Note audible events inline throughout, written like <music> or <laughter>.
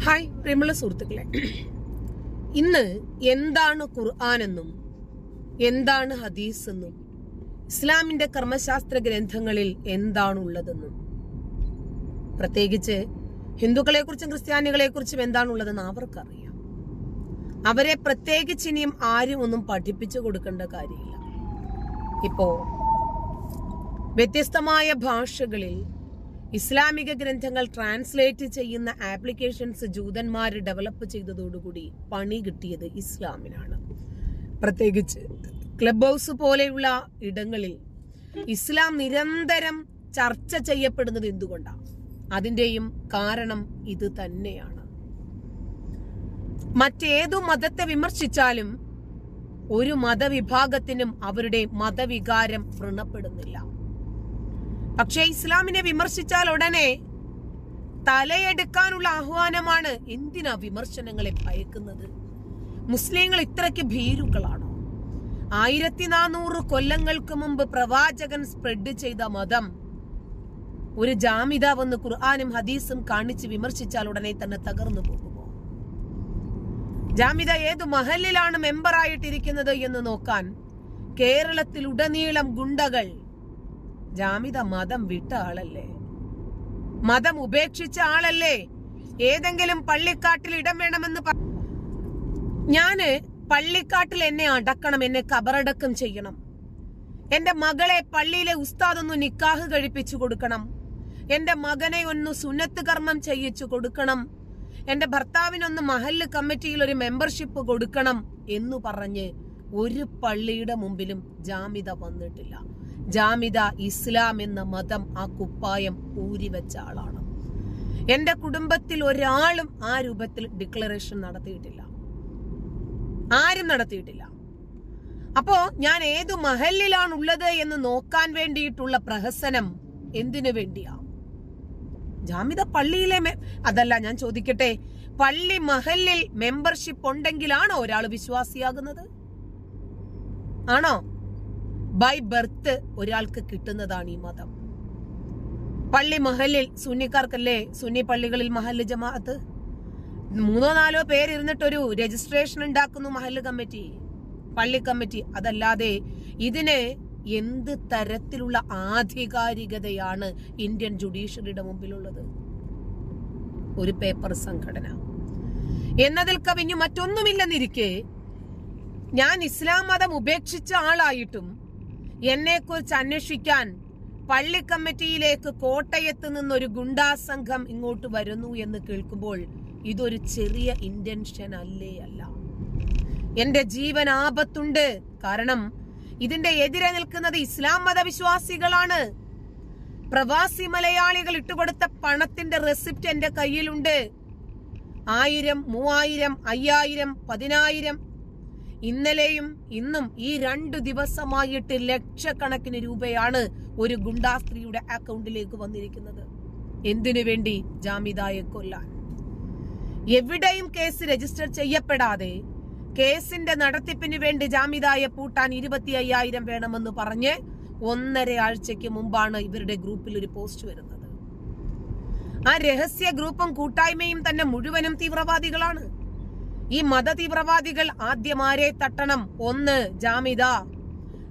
Hi പ്രിയമുള്ള സുഹൃത്തുക്കളെ. ഇന്ന് എന്താണ് ഖുർആൻ എന്നും എന്താണ് ഹദീസ് എന്നും ഇസ്ലാമിന്റെ കർമ്മശാസ്ത്ര ഗ്രന്ഥങ്ങളിൽ എന്താണുള്ളതെന്നും പ്രത്യേകിച്ച് ഹിന്ദുക്കളെ കുറിച്ചും ക്രിസ്ത്യാനികളെ കുറിച്ചും എന്താണുള്ളതെന്ന് അവർക്കറിയാം. അവരെ പ്രത്യേകിച്ച് ഇനിയും ആരും ഒന്നും പഠിപ്പിച്ചു കൊടുക്കേണ്ട കാര്യമില്ല. ഇപ്പോ വ്യത്യസ്തമായ ഭാഷകളിൽ ഇസ്ലാമിക ഗ്രന്ഥങ്ങൾ ട്രാൻസ്ലേറ്റ് ചെയ്യുന്ന ആപ്ലിക്കേഷൻസ് ജൂതന്മാർ ഡെവലപ്പ് ചെയ്തതോടുകൂടി പണി കിട്ടിയത് ഇസ്ലാമിനാണ്. പ്രത്യേകിച്ച് ക്ലബ് ഹൗസ് പോലെയുള്ള ഇടങ്ങളിൽ ഇസ്ലാം നിരന്തരം ചർച്ച ചെയ്യപ്പെടുന്നത് എന്തുകൊണ്ടാണ്? അതിന്റെയും കാരണം ഇത് തന്നെയാണ്. മറ്റേതു മതത്തെ വിമർശിച്ചാലും ഒരു മതവിഭാഗത്തിനും അവരുടെ മതവികാരം വ്രണപ്പെടുന്നില്ല. പക്ഷേ ഇസ്ലാമിനെ വിമർശിച്ചാൽ ഉടനെ തലയെടുക്കാനുള്ള ആഹ്വാനമാണ് എന്തിനാ വിമർശനങ്ങളെ ഭയക്കുന്നത് മുസ്ലിങ്ങൾ ഇത്രയ്ക്ക് ഭീരുക്കളാണോ? ആയിരത്തി നാനൂറ് കൊല്ലങ്ങൾക്ക് മുമ്പ് പ്രവാചകൻ സ്പ്രെഡ് ചെയ്ത മതം ഒരു ജാമിത വന്ന് ഖുർആാനും ഹദീസും കാണിച്ച് വിമർശിച്ചാൽ ഉടനെ തന്നെ തകർന്നു പോകുമോ? ജാമിത ഏത് മഹലിലാണ് മെമ്പറായിട്ടിരിക്കുന്നത് എന്ന് നോക്കാൻ കേരളത്തിൽ ഉടനീളം ഗുണ്ടകൾ ജാമിത മതം വിട്ട ആളല്ലേ? മതം ഉപേക്ഷിച്ച ആളല്ലേ? ഏതെങ്കിലും പള്ളിക്കാട്ടിൽ ഇടം വേണമെന്ന് ഞാൻ പള്ളിക്കാട്ടിൽ എന്നെ അടക്കണം എന്നെ കബറടക്കം ചെയ്യണം. എന്റെ മകളെ പള്ളിയിലെ ഉസ്താദ് ഒന്ന് നിക്കാഹ് കഴിപ്പിച്ചു കൊടുക്കണം. എന്റെ മകനെ ഒന്ന് സുന്നത്ത് കർമ്മം ചെയ്യിച്ചു കൊടുക്കണം. എന്റെ ഭർത്താവിനൊന്ന് മഹല്ല് കമ്മിറ്റിയിൽ ഒരു മെമ്പർഷിപ്പ് കൊടുക്കണം എന്ന് പറഞ്ഞ് ഒരു പള്ളിയുടെ മുമ്പിലും ജാമിത വന്നിട്ടില്ല. ജാമിത ഇസ്ലാം എന്ന മതം ആ കുപ്പായം ഊരിവെച്ച ആളാണ്. എന്റെ കുടുംബത്തിൽ ഒരാളും ആ രൂപത്തിൽ ഡിക്ലറേഷൻ നടത്തിയിട്ടില്ല. ആരും നടത്തിയിട്ടില്ല. അപ്പോ ഞാൻ ഏതു മഹലിലാണ് ഉള്ളത് എന്ന് നോക്കാൻ വേണ്ടിയിട്ടുള്ള പ്രഹസനം എന്തിനു വേണ്ടിയാ? ജാമിത പള്ളിയിലെ അതല്ല ഞാൻ ചോദിക്കട്ടെ പള്ളി മഹലിൽ മെമ്പർഷിപ്പ് ഉണ്ടെങ്കിലാണോ ഒരാൾ വിശ്വാസിയാകുന്നത്? ആണോ? ബൈ ബർത്ത് ഒരാൾക്ക് കിട്ടുന്നതാണ് ഈ മതം. പള്ളി മഹലിൽ സുന്നിക്കാർക്കല്ലേ സുന്നി പള്ളികളിൽ മഹൽ ജമാഅത്ത്? മൂന്നോ നാലോ പേരിരുന്നിട്ടൊരു രജിസ്ട്രേഷൻ ഉണ്ടാക്കുന്നു മഹൽ കമ്മിറ്റി പള്ളി കമ്മിറ്റി. അതല്ലാതെ ഇതിന് എന്ത് തരത്തിലുള്ള ആധികാരികതയാണ് ഇന്ത്യൻ ജുഡീഷ്യറിയുടെ മുമ്പിലുള്ളത്? ഒരു പേപ്പർ സംഘടന. എന്നതിൽ കവിഞ്ഞു മറ്റൊന്നുമില്ലെന്നിരിക്കെ ഞാൻ ഇസ്ലാം മതം ഉപേക്ഷിച്ച ആളായിട്ടും എന്നെ കുറിച്ച് അന്വേഷിക്കാൻ പള്ളി കമ്മിറ്റിയിലേക്ക് കോട്ടയത്ത് നിന്നൊരു ഗുണ്ടാ സംഘം ഇങ്ങോട്ട് വരുന്നു എന്ന് കേൾക്കുമ്പോൾ ഇതൊരു ചെറിയ ഇന്റൻഷൻ അല്ലേ അല്ല. എന്റെ ജീവൻ ആപത്തുണ്ട്. കാരണം ഇതിന്റെ എതിരെ നിൽക്കുന്നത് ഇസ്ലാം മതവിശ്വാസികളാണ്. പ്രവാസി മലയാളികൾ ഇട്ടുകൊടുത്ത പണത്തിന്റെ റെസിപ്റ്റ് എന്റെ കയ്യിലുണ്ട്. ആയിരം മൂവായിരം അയ്യായിരം പതിനായിരം ഇന്നലെയും ഇന്നും ഈ രണ്ടു ദിവസമായിട്ട് ലക്ഷക്കണക്കിന് രൂപയാണ് ഒരു ഗുണ്ടാ സ്ത്രീയുടെ അക്കൗണ്ടിലേക്ക് വന്നിരിക്കുന്നത്. എന്തിനു വേണ്ടി ജാമിദായെ കൊല്ലാൻ? എവിടെയും കേസ് രജിസ്റ്റർ ചെയ്യപ്പെടാതെ കേസിന്റെ നടത്തിപ്പിന് വേണ്ടി ജാമിദായെ പൂട്ടാൻ ഇരുപത്തി അയ്യായിരം വേണമെന്ന് പറഞ്ഞ് ഒന്നര ആഴ്ചയ്ക്ക് മുമ്പാണ് ഇവരുടെ ഗ്രൂപ്പിൽ ഒരു പോസ്റ്റ് വരുന്നത്. ആ രഹസ്യ ഗ്രൂപ്പും കൂട്ടായ്മയും തന്നെ മുഴുവനും തീവ്രവാദികളാണ്. ഈ മത തീവ്രവാദികൾ ആദ്യം ആരെ തട്ടണം. ഒന്ന് ജാമിദ.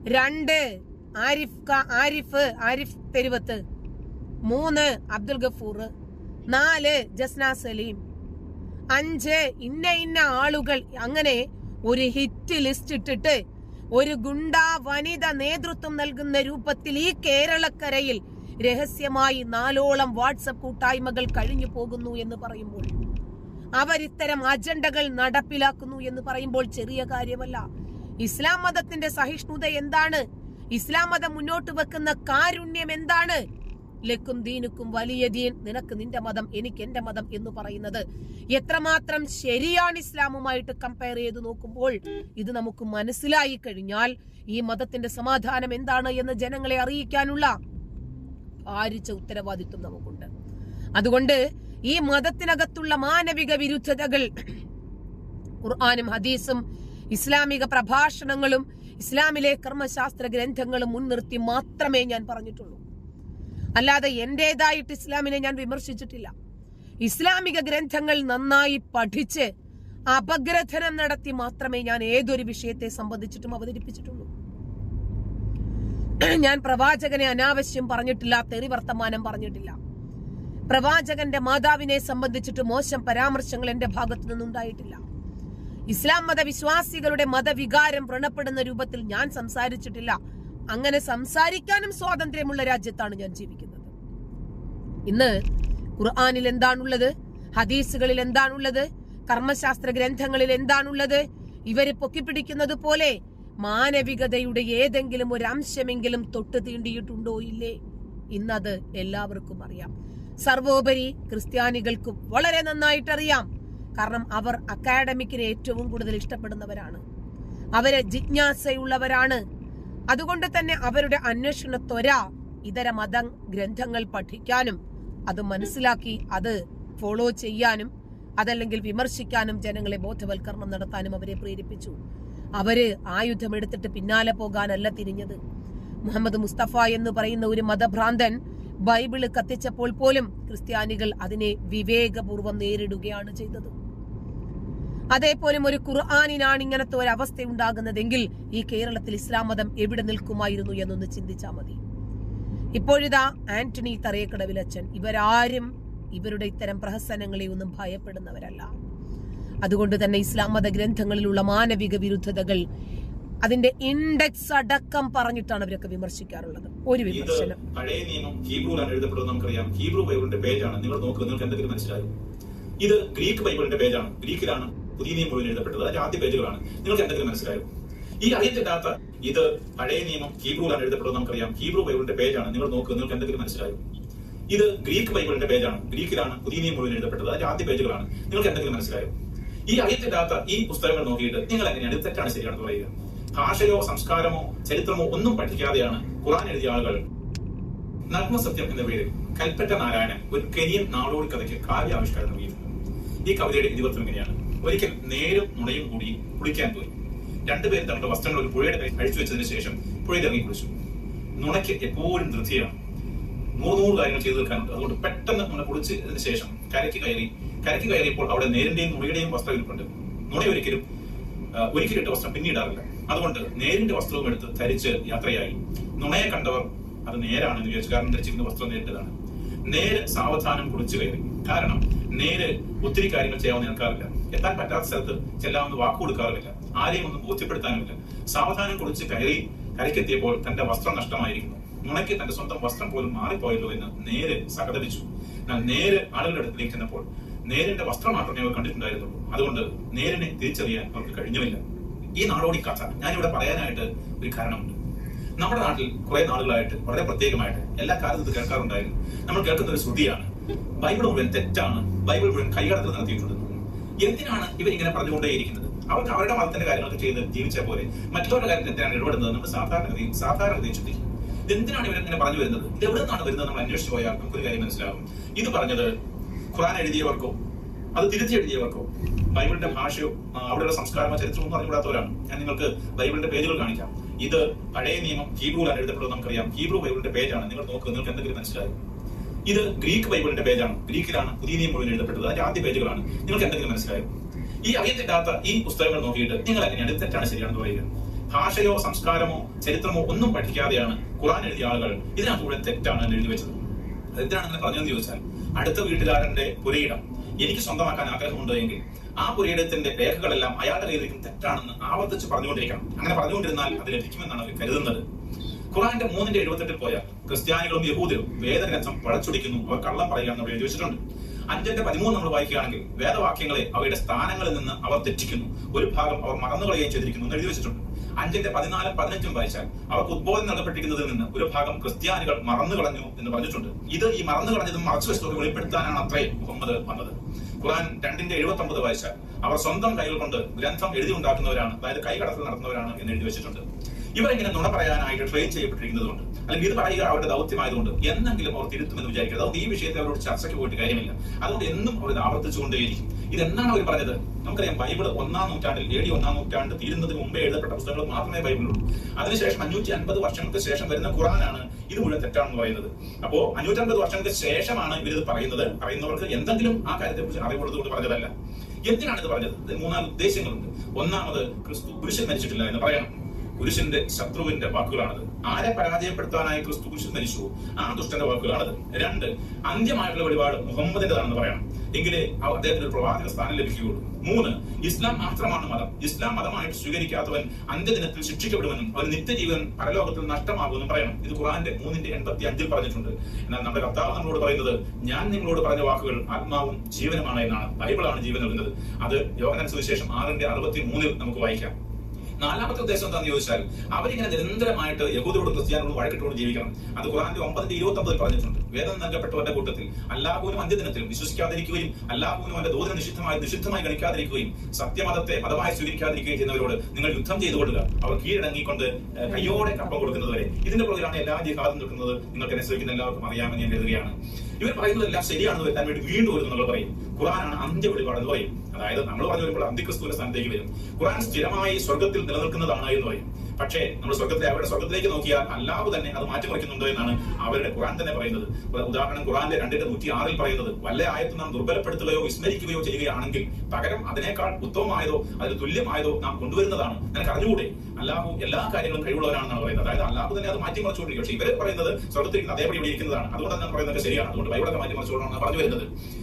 രണ്ട് ആരിഫ് ആരിഫ് ആരിഫ് തെരുവത്ത്. മൂന്ന് അബ്ദുൽ ഗഫൂർ. നാല് ജസ്ന സലീം. അഞ്ച് ഇന്ന ഇന്ന ആളുകൾ. അങ്ങനെ ഒരു ഹിറ്റ് ലിസ്റ്റ് ഇട്ടിട്ട് ഒരു ഗുണ്ട വനിത നേതൃത്വം നൽകുന്ന രൂപത്തിൽ ഈ കേരളക്കരയിൽ രഹസ്യമായി നാലോളം വാട്സപ്പ് കൂട്ടായ്മകൾ കഴിഞ്ഞു പോകുന്നു എന്ന് പറയുമ്പോൾ അവരിത്തരം അജണ്ടകൾ നടപ്പിലാക്കുന്നു എന്ന് പറയുമ്പോൾ ചെറിയ കാര്യമല്ല. ഇസ്ലാം മതത്തിന്റെ സഹിഷ്ണുത എന്താണ്? ഇസ്ലാം മതം മുന്നോട്ട് വെക്കുന്ന കാരുണ്യം എന്താണ്? ലക്കും ദീനുക്കും വലിയ ദീൻ. നിനക്ക് നിന്റെ മതം എനിക്ക് എന്റെ മതം എന്ന് പറയുന്നത് എത്രമാത്രം ശരിയാണ് ഇസ്ലാമുമായിട്ട് കമ്പയർ ചെയ്ത് നോക്കുമ്പോൾ ഇത് നമുക്ക് മനസ്സിലായി കഴിഞ്ഞാൽ ഈ മതത്തിന്റെ സമാധാനം എന്താണ് എന്ന് ജനങ്ങളെ അറിയിക്കാനുള്ള ഭാരിച്ച ഉത്തരവാദിത്വം നമുക്കുണ്ട്. അതുകൊണ്ട് ഈ മതത്തിനകത്തുള്ള മാനവിക വിരുദ്ധതകൾ <clears throat> ഖുർആാനും ഹദീസും ഇസ്ലാമിക പ്രഭാഷണങ്ങളും ഇസ്ലാമിലെ കർമ്മശാസ്ത്ര ഗ്രന്ഥങ്ങളും മുൻനിർത്തി മാത്രമേ ഞാൻ പറഞ്ഞിട്ടുള്ളൂ. അല്ലാതെ എന്റേതായിട്ട് ഇസ്ലാമിനെ ഞാൻ വിമർശിച്ചിട്ടില്ല. ഇസ്ലാമിക ഗ്രന്ഥങ്ങൾ നന്നായി പഠിച്ച് അപഗ്രഥനം നടത്തി മാത്രമേ ഞാൻ ഏതൊരു വിഷയത്തെ സംബന്ധിച്ചിട്ടും അവതരിപ്പിച്ചിട്ടുള്ളൂ. <clears throat> ഞാൻ പ്രവാചകനെ അനാവശ്യം പറഞ്ഞിട്ടില്ല തെറി വർത്തമാനം പറഞ്ഞിട്ടില്ല. പ്രവാചകന്റെ മാതാവിനെ സംബന്ധിച്ചിട്ട് മോശം പരാമർശങ്ങൾ എന്റെ ഭാഗത്തു നിന്നുണ്ടായിട്ടില്ല. ഇസ്ലാം മതവിശ്വാസികളുടെ മതവികാരം വ്രണപ്പെടുന്ന രൂപത്തിൽ ഞാൻ സംസാരിച്ചിട്ടില്ല. അങ്ങനെ സംസാരിക്കാനും സ്വാതന്ത്ര്യമുള്ള രാജ്യത്താണ് ഞാൻ ജീവിക്കുന്നത്. ഇന്ന് ഖുർആാനിൽ എന്താണുള്ളത്? ഹദീസുകളിൽ എന്താണുള്ളത്? കർമ്മശാസ്ത്ര ഗ്രന്ഥങ്ങളിൽ എന്താണുള്ളത്? ഇവർ പൊക്കിപ്പിടിക്കുന്നത് പോലെ മാനവികതയുടെ ഏതെങ്കിലും ഒരു അംശമെങ്കിലും തൊട്ട് തീണ്ടിയിട്ടുണ്ടോ ഇല്ലേ? ഇന്നത് എല്ലാവർക്കും അറിയാം. സർവോപരി ക്രിസ്ത്യാനികൾക്കും വളരെ നന്നായിട്ടറിയാം. കാരണം അവർ അക്കാഡമിക്കിനെ ഏറ്റവും കൂടുതൽ ഇഷ്ടപ്പെടുന്നവരാണ്. അവരെ ജിജ്ഞാസയുള്ളവരാണ്. അതുകൊണ്ട് തന്നെ അവരുടെ അന്വേഷണ ത്വര ഇതര മത ഗ്രന്ഥങ്ങൾ പഠിക്കാനും അത് മനസ്സിലാക്കി അത് ഫോളോ ചെയ്യാനും അതല്ലെങ്കിൽ വിമർശിക്കാനും ജനങ്ങളെ ബോധവൽക്കരണം നടത്താനും അവരെ പ്രേരിപ്പിച്ചു. അവർ ആയുധമെടുത്തിട്ട് പിന്നാലെ പോകാനല്ല തിരിഞ്ഞത്. മുഹമ്മദ് മുസ്തഫ എന്ന് പറയുന്ന ഒരു മതഭ്രാന്തൻ ബൈബിൾ കത്തിച്ചപ്പോൾ പോലും ക്രിസ്ത്യാനികൾ അതിനെ വിവേകപൂർവം നേരിടുകയാണ് ചെയ്തത്. അതേപോലും ഒരു ഖുർആാനിനാണ് ഇങ്ങനത്തെ ഒരു അവസ്ഥ ഉണ്ടാകുന്നതെങ്കിൽ ഈ കേരളത്തിൽ ഇസ്ലാം മതം എവിടെ നിൽക്കുമായിരുന്നു എന്നൊന്ന് ചിന്തിച്ചാൽ മതി. ഇപ്പോഴിതാ ആന്റണി തറയക്കടവിലച്ചൻ ഇവരാരും ഇവരുടെ ഇത്തരം പ്രഹസനങ്ങളെ ഒന്നും ഭയപ്പെടുന്നവരല്ല. അതുകൊണ്ട് തന്നെ ഇസ്ലാം മത ഗ്രന്ഥങ്ങളിലുള്ള മാനവിക വിരുദ്ധതകൾ അതിന്റെ ഇൻഡെക്സ് അടക്കം പറഞ്ഞിട്ടാണ് അവരൊക്കെ വിമർശിക്കാറുള്ളത്. ഒരു വിമർശനം. പഴയ നിയമം ഹീബ്രുവിലാണ് എഴുതപ്പെടുന്നത് നമുക്കറിയാം. ഹീബ്രു ബൈബിളിന്റെ പേജാണ്. നിങ്ങൾ നോക്കുക നിങ്ങൾക്ക് എന്തെങ്കിലും മനസ്സിലായി? ഇത് ഗ്രീക്ക് ബൈബിളിന്റെ പേജാണ്. ഗ്രീക്കിലാണ് പുതിയ നിയമം മുഴുവൻ എഴുതപ്പെട്ടത്. അതിന്റെ ആദ്യ പേജുകളാണ്. നിങ്ങൾക്ക് എന്തെങ്കിലും മനസ്സിലായോ? ഈ അറിയത്തില്ലാത്ത ഇത് പഴയ നിയമം ഹീബ്രുവിലാണ് എഴുതപ്പെടുന്നത് നമുക്കറിയാം. ഹീബ്രു ബൈബിളിന്റെ പേജാണ്. നിങ്ങൾ നോക്കുക നിങ്ങൾക്ക് എന്തെങ്കിലും മനസ്സിലായോ? ഇത് ഗ്രീക്ക് ബൈബിളിന്റെ പേജാണ്. ഗ്രീക്കിലാണ് പുതിയ നിയമം മുഴുവൻ എഴുതപ്പെട്ടത്. അതിന്റെ ആദ്യ പേജുകളാണ്. നിങ്ങൾക്ക് എന്തെങ്കിലും മനസ്സിലായോ? ഈ അറിയത്തില്ലാത്ത ഈ പുസ്തകങ്ങൾ നോക്കിയിട്ട് നിങ്ങൾ എങ്ങനെയാണ്? ഇത് തെറ്റാണ് ശരിയാണെന്ന് പറയുക. ഭാഷയോ സംസ്കാരമോ ചരിത്രമോ ഒന്നും പഠിക്കാതെയാണ് ഖുറാൻ എഴുതിയ ആളുകൾ. നഗ്നസത്യം എന്ന പേരിൽ കൽപ്പറ്റ നാരായണൻ ഒരു കെനിയൻ നാടോടി കഥയ്ക്ക് കാവ്യാവിഷ്കാരം നൽകിയിരുന്നു ഈ കവിതയുടെ ഇതിവൃത്തം ഇങ്ങനെയാണ്. ഒരിക്കൽ നേരും നുണയും കൂടി കുളിക്കാൻ പോയി. രണ്ടുപേരും തങ്ങളുടെ വസ്ത്രങ്ങൾ ഒരു പുഴയുടെ കൈ അഴിച്ചു വെച്ചതിന് ശേഷം പുഴയിൽ ഇറങ്ങി കുളിച്ചു. നുണയ്ക്ക് എപ്പോഴും ധൃതിയാണ് നൂറ് നൂറ് കാര്യങ്ങൾ ചെയ്തു തീർക്കാനുണ്ട്. അതുകൊണ്ട് പെട്ടെന്ന് നുണ കുളിച്ചതിന് ശേഷം കരയ്ക്ക് കയറി കരയ്ക്ക് കയറിയപ്പോൾ അവിടെ നേരിന്റെയും നുണയുടെയും വസ്ത്രം ഇരിപ്പുണ്ട് നുണ ഒരിക്കലും ഒരിക്കലിട്ട വസ്ത്രം പിന്നീടാറില്ല. അതുകൊണ്ട് നേരിന്റെ വസ്ത്രവും എടുത്ത് ധരിച്ച് യാത്രയായി. നുണയെ കണ്ടവർ അത് നേരാണെന്ന് വിചാരിച്ചു. കാരണം ധരിച്ചിരുന്ന വസ്ത്രം നേരിട്ടതാണ്. നേര് സാവധാനം കുളിച്ചു കയറി. കാരണം നേര് ഒത്തിരി കാര്യങ്ങൾ ചെയ്യാൻ നിൽക്കാറില്ല എത്താൻ പറ്റാത്ത സ്ഥലത്ത് ചെല്ലാമെന്ന് വാക്ക് കൊടുക്കാറില്ല ആരെയും ഒന്നും ബോധ്യപ്പെടുത്താനുമില്ല. സാവധാനം കുളിച്ച് കയറി കരയ്ക്കെത്തിയപ്പോൾ തന്റെ വസ്ത്രം നഷ്ടമായിരിക്കുന്നു. നുണയ്ക്ക് തന്റെ സ്വന്തം വസ്ത്രം പോലും മാറിപ്പോയല്ലോ എന്ന് നേര് സഹതപിച്ചു. എന്നാൽ നേര് ആളുകളുടെ അടുത്തേക്ക് ചെന്നപ്പോൾ നേരിന്റെ വസ്ത്രം മാത്രമേ അവർ കണ്ടിട്ടുണ്ടായിരുന്നുള്ളൂ. അതുകൊണ്ട് നേരിനെ തിരിച്ചറിയാൻ അവർക്ക് കഴിഞ്ഞുമില്ല. ഈ നാടോടി കഥ ഞാനിവിടെ പറയാനായിട്ട് ഒരു കാരണമുണ്ട്. നമ്മുടെ നാട്ടിൽ കുറെ നാളുകളായിട്ട് വളരെ പ്രത്യേകമായിട്ട് എല്ലാ കാലത്തും ഇത് കേൾക്കാറുണ്ടായിരുന്നു. നമ്മൾ കേൾക്കുന്ന ഒരു ശ്രുതിയാണ്. ബൈബിൾ മുഴുവൻ തെറ്റാണ്. ബൈബിൾ മുഴുവൻ കൈകടത്തൽ നടത്തിയിട്ടുണ്ട്. എന്തിനാണ് ഇവർ ഇങ്ങനെ പറഞ്ഞുകൊണ്ടേയിരിക്കുന്നത്? അവർക്ക് അവരുടെ മതത്തിന്റെ കാര്യങ്ങളൊക്കെ ചെയ്ത് ജീവിച്ച പോലെ മറ്റുള്ളവരുടെ കാര്യത്തിൽ എന്തിനാണ് ഇടപെടുന്നത്. നമ്മൾ സാധാരണഗതി സാധാരണഗതി ചിന്തിക്കും എന്തിനാണ് ഇവർ ഇങ്ങനെ പറഞ്ഞു വരുന്നത്? ഇത് എവിടെ നിന്നാണ് വരുന്നത് നമ്മൾ അന്വേഷിച്ചു പോയാൽ നമുക്കൊരു കാര്യം മനസ്സിലാവും ഇത് പറഞ്ഞത് ഖുറാൻ എഴുതിയവർക്കോ? അത് തിരുത്തി എഴുതിയവർക്കോ ബൈബിളിന്റെ ഭാഷയോ അവിടെയുള്ള സംസ്കാരമോ ചരിത്രമോ ഒന്നും അറിഞ്ഞുകൂടാത്തവരാണ്. ഞാൻ നിങ്ങൾക്ക് ബൈബിളിന്റെ പേജുകൾ കാണിക്കാം. ഇത് പഴയ നിയമം ഹീബ്രുവിലാണ് എഴുതപ്പെടുന്നത് നമുക്കറിയാം. ഹീബ്രു ബൈബിളിന്റെ പേജാണ്. നിങ്ങൾ നോക്കുക നിങ്ങൾക്ക് എന്തെങ്കിലും മനസ്സിലായി? ഇത് ഗ്രീക്ക് ബൈബിളിന്റെ പേജാണ്. ഗ്രീക്കിലാണ് പുതിയ നിയമം മുഴുവൻ എഴുതപ്പെട്ടത്. അതിന്റെ ആദ്യ പേജുകളാണ്. നിങ്ങൾക്ക് എന്തെങ്കിലും മനസ്സിലായോ? ഈ അറിയത്തില്ലാത്ത ഈ പുസ്തകങ്ങൾ നോക്കിയിട്ട് നിങ്ങൾ എങ്ങനെയാണ്? തെറ്റാണ് ശരിയാണെന്ന് പറയുക. ഭാഷയോ സംസ്കാരമോ ചരിത്രമോ ഒന്നും പഠിക്കാതെയാണ് ഖുറാൻ എഴുതിയ ആളുകൾ ഇതിനകത്തൂടെ തെറ്റാണ് എഴുതി വെച്ചത്. എന്തിനാണ് പറഞ്ഞതെന്ന് ചോദിച്ചാൽ അടുത്ത വീട്ടുകാരന്റെ പുരയിടം. എനിക്ക് സ്വന്തമാക്കാൻ ആഗ്രഹമുണ്ട് എങ്കിൽ ആ പുരയിടത്തിന്റെ രേഖകളെല്ലാം അയാളുടെ രീതിക്കും തെറ്റാണെന്ന് ആവർത്തിച്ച് പറഞ്ഞുകൊണ്ടിരിക്കണം. അങ്ങനെ പറഞ്ഞുകൊണ്ടിരുന്നാൽ അത് ലഭിക്കുമെന്നാണ് അവർ കരുതുന്നത്. ഖുറാന്റെ മൂന്നിന്റെ എഴുപത്തെട്ടിൽ പോയ ക്രിസ്ത്യാനികളും യഹൂദരും വേദഗ്രന്ഥം വളച്ചൊടിക്കുന്നു അവർ കള്ളം പറയുകയാണെന്ന് എന്ന് ചോദിച്ചിട്ടുണ്ട് അഞ്ചിന്റെ പതിമൂന്ന് നമ്മൾ വായിക്കുകയാണെങ്കിൽ വേദവാക്യങ്ങളെ അവയുടെ സ്ഥാനങ്ങളിൽ നിന്ന് അവർ തെറ്റിക്കുന്നു. ഒരു ഭാഗം അവർ മറന്നു കളയുകയും ചെയ്തിരിക്കുന്നു എന്ന് എഴുതി വെച്ചിട്ടുണ്ട്. അഞ്ചിന്റെ പതിനാലും പതിനഞ്ചും വായിച്ചാൽ അവർക്ക് ഉദ്ബോധനം നൽകപ്പെട്ടിരിക്കുന്നതിൽ നിന്ന് ഒരു ഭാഗം ക്രിസ്ത്യാനികൾ മറന്നു കളഞ്ഞു എന്ന് പറഞ്ഞിട്ടുണ്ട്. ഇത് ഈ മറന്നു കളഞ്ഞതും മറച്ചു വെച്ചതൊക്കെ വെളിപ്പെടുത്താനാണ് അത്രയും മുഹമ്മദ് വന്നത്. ഖുർആൻ രണ്ടിന്റെ എഴുപത്തി ഒമ്പത് വായിച്ചാൽ അവർ സ്വന്തം കൈകൾ കൊണ്ട് ഗ്രന്ഥം എഴുതി ഉണ്ടാക്കുന്നവരാണ് അതായത് കൈകടത്തൽ നടത്തുന്നവരാണ് എന്ന് എഴുതി വെച്ചിട്ടുണ്ട്. ഇവരിങ്ങനെ നുണ പറയാനായിട്ട് ട്രെയിൻ ചെയ്യപ്പെട്ടിരിക്കുന്നതുകൊണ്ട് അല്ലെങ്കിൽ ഇത് പറയുക അവരുടെ ദൗത്യമായതുകൊണ്ട് എന്നെങ്കിലും അവർ തിരുത്തുമെന്ന് വിചാരിക്കരുത്. അതുകൊണ്ട് ഈ വിഷയത്തെ അവരോട് ചർച്ചയ്ക്ക് പോയിട്ട് കാര്യമില്ല. അതുകൊണ്ട് എന്നും അവർ ആവർത്തിച്ചുകൊണ്ടേയിരിക്കും. ഇതെന്നാണ് അവർ പറഞ്ഞത്? നമുക്കറിയാം ബൈബിൾ ഒന്നാം നൂറ്റാണ്ടിൽ എ ഒന്നാം നൂറ്റാണ്ട് തീരുന്നതിന് മുമ്പേ എഴുതപ്പെട്ട പുസ്തകങ്ങൾ മാത്രമേ ബൈബിളുള്ളൂ. അതിനുശേഷം അഞ്ഞൂറ്റി അൻപത് വർഷങ്ങൾക്ക് ശേഷം വരുന്ന ഖുറാനാണ് ഇത് മുഴുവൻ തെറ്റാണെന്ന് പറയുന്നത്. അപ്പോ അഞ്ഞൂറ്റമ്പത് വർഷങ്ങൾക്ക് ശേഷമാണ് ഇവരിത് പറയുന്നത്. പറയുന്നവർക്ക് എന്തെങ്കിലും ആ കാര്യത്തെ കുറിച്ച് അറിവുള്ളതുകൊണ്ട് പറഞ്ഞതല്ല. എന്തിനാണ് ഇത് പറഞ്ഞത്? മൂന്നാൽ ഉദ്ദേശങ്ങളുണ്ട്. ഒന്നാമത് ക്രിസ്തു പുരുഷൻ മരിച്ചിട്ടില്ല എന്ന് പറയണം. പുരുഷന്റെ ശത്രുവിന്റെ വാക്കുകളാണത്. ആരെ പരാജയപ്പെടുത്താനായി ക്രിസ്തു പുരുഷൻ മരിച്ചു? ആ ദുഷ്ടന്റെ വാക്കുകളാണത്. രണ്ട് അന്ത്യമായിട്ടുള്ള വെളിപാട് മുഹമ്മദിന്റെതാണെന്ന് പറയണം. എങ്കിലേ അദ്ദേഹത്തിന് ഒരു പ്രവാചക സ്ഥാനം ലഭിക്കുകയുള്ളൂ. മൂന്ന് ഇസ്ലാം മാത്രമാണ് മതം. ഇസ്ലാം മതമായിട്ട് സ്വീകരിക്കാത്തവൻ അന്ത്യദിനത്തിൽ ശിക്ഷിക്കപ്പെടുമെന്നും അവൻ നിത്യജീവൻ പരലോകത്തിൽ നഷ്ടമാകുമെന്നും പറയണം. ഇത് ഖുറാന്റെ മൂന്നിന്റെ എൺപത്തി അഞ്ചിൽ പറഞ്ഞിട്ടുണ്ട്. എന്നാൽ നമ്മുടെ കർത്താവ് നമ്മളോട് പറയുന്നത് ഞാൻ നിങ്ങളോട് പറഞ്ഞ വാക്കുകൾ ആത്മാവും ജീവനുമാണ് എന്നാണ്. ബൈബിളാണ് ജീവൻ നൽകുന്നത്. അത് യോഗനുസരിച്ച് സുവിശേഷം ആറിന്റെ അറുപത്തി മൂന്നിൽ നമുക്ക് വായിക്കാം. നാലാമത്തെ ഉദ്ദേശം എന്താണെന്ന് ചോദിച്ചാൽ അവരിങ്ങനെ നിരന്തരമായിട്ട് യഹൂദരോടും ക്രിസ്ത്യാനോടും വഴക്കിട്ടുകൊണ്ട് ജീവിക്കണം. അത് ഖുറാന്റെ ഒമ്പതിന്റെ ഇരുപത്തി ഒമ്പതിൽ പറഞ്ഞിട്ടുണ്ട്. വേദം നൽകപ്പെട്ടവരുടെ കൂട്ടത്തിൽ അല്ലാഹുവിനും അന്ത്യദിനത്തിലും വിശ്വസിക്കാതിരിക്കുകയും അല്ലാഹുവിനും അവന്റെ ദൂരം നിഷിദ്ധമായി നിഷിദ്ധമായി ഗണിക്കാതിരിക്കുകയും സത്യമതത്തെ മതമായി സ്വീകരിക്കാതിരിക്കുകയും ചെയ്യുന്നവരോട് നിങ്ങൾ യുദ്ധം ചെയ്തു കൊടുക്കുക അവർ കീഴടങ്ങിക്കൊണ്ട് കയ്യോടെ കപ്പം കൊടുക്കുന്നതുവരെ. ഇതിന്റെ പുറകിലാണ് എല്ലാ ജിഹാദും നിൽക്കുന്നത്. നിങ്ങൾക്ക് എന്നെ ശ്രമിക്കുന്ന എല്ലാവർക്കും അറിയാമെന്ന് ഞാൻ കരുതുകയാണ്. ഇവർ പറയുന്നതെല്ലാം ശരിയാണെന്ന് വരുത്താൻ വേണ്ടി വീണ്ടും ഒരു നിങ്ങൾ പറയും. ഖുറാനാണ് അന്ത്യ വെളിപാടെന്ന് പറയും. അതായത് നമ്മൾ പറഞ്ഞു വരുമ്പോൾ അന്തിക്രിസ്തുവിന്റെ സ്ഥാനത്തേക്ക് വരും. ഖുറാൻ സ്ഥിരമായി സ്വർഗത്തിൽ നിലനിൽക്കുന്നതാണ് എന്ന് പറയും. പക്ഷേ നമ്മൾ സ്വർഗത്തിലെ അവരുടെ സ്വർഗത്തിലേക്ക് നോക്കിയാൽ അല്ലാഹു തന്നെ അത് മാറ്റിമറിക്കുന്നുണ്ടോ എന്നാണ് അവരുടെ ഖുറാൻ തന്നെ പറയുന്നത്. ഉദാ- ഉദാഹരണം ഖുറാന്റെ രണ്ടിന്റെ നൂറ്റി ആറിൽ പറയുന്നത് വല്ല ആയത്തും നാം ദുർബലപ്പെടുത്തുകയോ വിസ്മരിക്കുകയോ ചെയ്യുകയാണെങ്കിൽ പകരം അതിനേക്കാൾ ഉത്തമമായതോ അതിന് തുല്യമായതോ നാം കൊണ്ടുവരുന്നതാണ്. നിനക്ക് അറിഞ്ഞുകൂടെ? അല്ലാഹു എല്ലാ കാര്യങ്ങളും കഴിവുള്ളവരാണെന്നാണ് പറയുന്നത്. അതായത് അല്ലാഹു തന്നെ അത് മാറ്റിമറിച്ചുകൊണ്ടിരിക്കും പക്ഷേ ഇവരെ പറയുന്നത് സ്വർഗത്തിൽ അതേപടി ഇവിടെ ഇരിക്കുന്നതാണ്. അതുകൊണ്ട് തന്നെ പറയുന്നത് ശരിയാണ്. അതുകൊണ്ട് ബൈബിളൊക്കെ മാറ്റിമറിച്ചുകൊണ്ടാണ് പറഞ്ഞു വരുന്നത്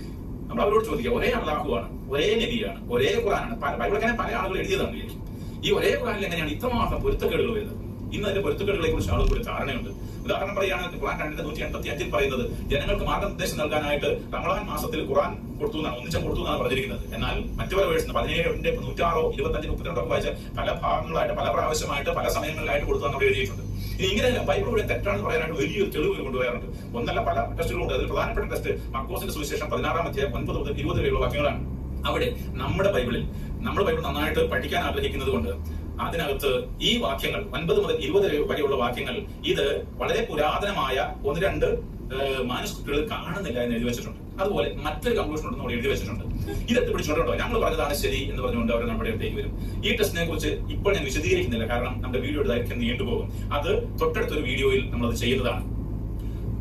നമ്മൾ അവരോട് ചോദിക്കുക ഒരേ അള്ളാഹുവാണ് ഒരേ നബിയാണ് ഒരേ ഖുറാനാണ് പല ബൈബിളൊക്കെ പല ആളുകൾ എഴുതിയതാണ് ഈ ഒരേ ഖുറാനിൽ എങ്ങനെയാണ് ഇത്രമാത്രം പൊരുത്തക്കേടുകൾ വരുന്നത് ഇന്ന് അതിന്റെ പൊരുത്തക്കേടുകളെ കുറിച്ച് ആളുകൾക്ക് ഒരു ധാരണയുണ്ട്. ഉദാഹരണം പറയുകയാണെങ്കിൽ ഖുറാൻ രണ്ടിന്റെ നൂറ്റി എൺപത്തി അഞ്ചിൽ പറയുന്നത് ജനങ്ങൾക്ക് മാർഗനിർദ്ദേശം നൽകാനായിട്ട് റമളാൻ മാസത്തിൽ ഖുറാൻ കൊടുത്തു എന്നാണ് ഒന്നിച്ച കൊടുത്തു എന്നാണ് പറഞ്ഞിരിക്കുന്നത്. എന്നാൽ മറ്റു പല വേഴ്സ് പതിനേഴിന്റെ നൂറ്റാറോ ഇരുപത്തഞ്ച് മുപ്പത്തിരണ്ടോ വായിച്ച പല ഭാഗങ്ങളായിട്ട് പല പ്രാവശ്യമായിട്ട് പല സമയങ്ങളിലായിട്ട് കൊടുത്തു എന്നവിടെ എഴുതിയിട്ടുണ്ട്. ഇനി ഇങ്ങനെ ബൈബിൾ തെറ്റാണെന്ന് പറയാനായിട്ട് വലിയൊരു തെളിവ് കൊണ്ടുവരാറുണ്ട് ഒന്നല്ല പല ടെസ്റ്റുകളുണ്ട്. അതിൽ പ്രധാനപ്പെട്ട ടെസ്റ്റ് മക്കോസിന്റെ സുവിശേഷം പതിനാറാം അധ്യായം ഒൻപത് മുതൽ ഇരുപത് വരെയുള്ള വാക്യങ്ങളാണ്. അവിടെ നമ്മുടെ ബൈബിളിൽ നമ്മുടെ ബൈബിൾ നന്നായിട്ട് പഠിക്കാൻ ആഗ്രഹിക്കുന്നത് കൊണ്ട് അതിനകത്ത് ഈ വാക്യങ്ങൾ ഒൻപത് മുതൽ ഇരുപത് വരെയുള്ള വാക്യങ്ങൾ ഇത് വളരെ പുരാതനമായ ഒന്ന് രണ്ട് മാനുസ്ക്രിപ്റ്റുകൾ കാണുന്നില്ല എന്ന് എഴുതി വെച്ചിട്ടുണ്ട്. അതുപോലെ മറ്റൊരു കൺക്ലൂഷൻ ഉണ്ടെന്ന് അവിടെ എഴുതി വെച്ചിട്ടുണ്ട്. ഇതെടുത്ത് പിടിച്ചുകൊണ്ടോ ഞങ്ങൾ പറഞ്ഞതാണ് ശരി എന്ന് പറഞ്ഞുകൊണ്ട് അവർ നമ്മുടെ അടുത്തേക്ക് വരും. ഈ ടെസ്റ്റിനെ കുറിച്ച് ഇപ്പോൾ ഞാൻ വിശദീകരിക്കുന്നില്ല. കാരണം നമ്മുടെ വീഡിയോ ദൈർഘ്യം നീണ്ടുപോകും അത് തൊട്ടടുത്തൊരു വീഡിയോയിൽ നമ്മൾ അത് ചെയ്യുന്നതാണ്.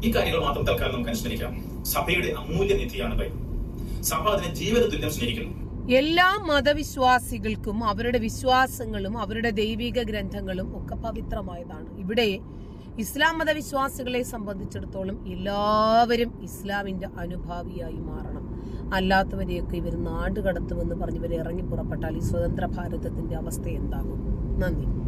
ഈ കാര്യങ്ങൾ മാത്രം തൽക്കാലം നമുക്ക് അനുസ്മരിക്കാം. സഭയുടെ അമൂല്യനിധിയാണ് ബൈബിൾ. സഭ അതിനെ ജീവിതത്തിൽ സ്നേഹിക്കുന്നു. എല്ലാ മതവിശ്വാസികൾക്കും അവരുടെ വിശ്വാസങ്ങളും അവരുടെ ദൈവിക ഗ്രന്ഥങ്ങളും ഒക്കെ പവിത്രമായതാണ്. ഇവിടെ ഇസ്ലാം മതവിശ്വാസികളെ സംബന്ധിച്ചിടത്തോളം എല്ലാവരും ഇസ്ലാമിന്റെ അനുഭാവിയായി മാറണം. അല്ലാത്തവരെയൊക്കെ ഇവർ നാട് കടത്തുമെന്ന് പറഞ്ഞ് ഇവർ ഇറങ്ങി പുറപ്പെട്ടാൽ ഈ സ്വതന്ത്ര ഭാരതത്തിന്റെ അവസ്ഥ എന്താകും? നന്ദി.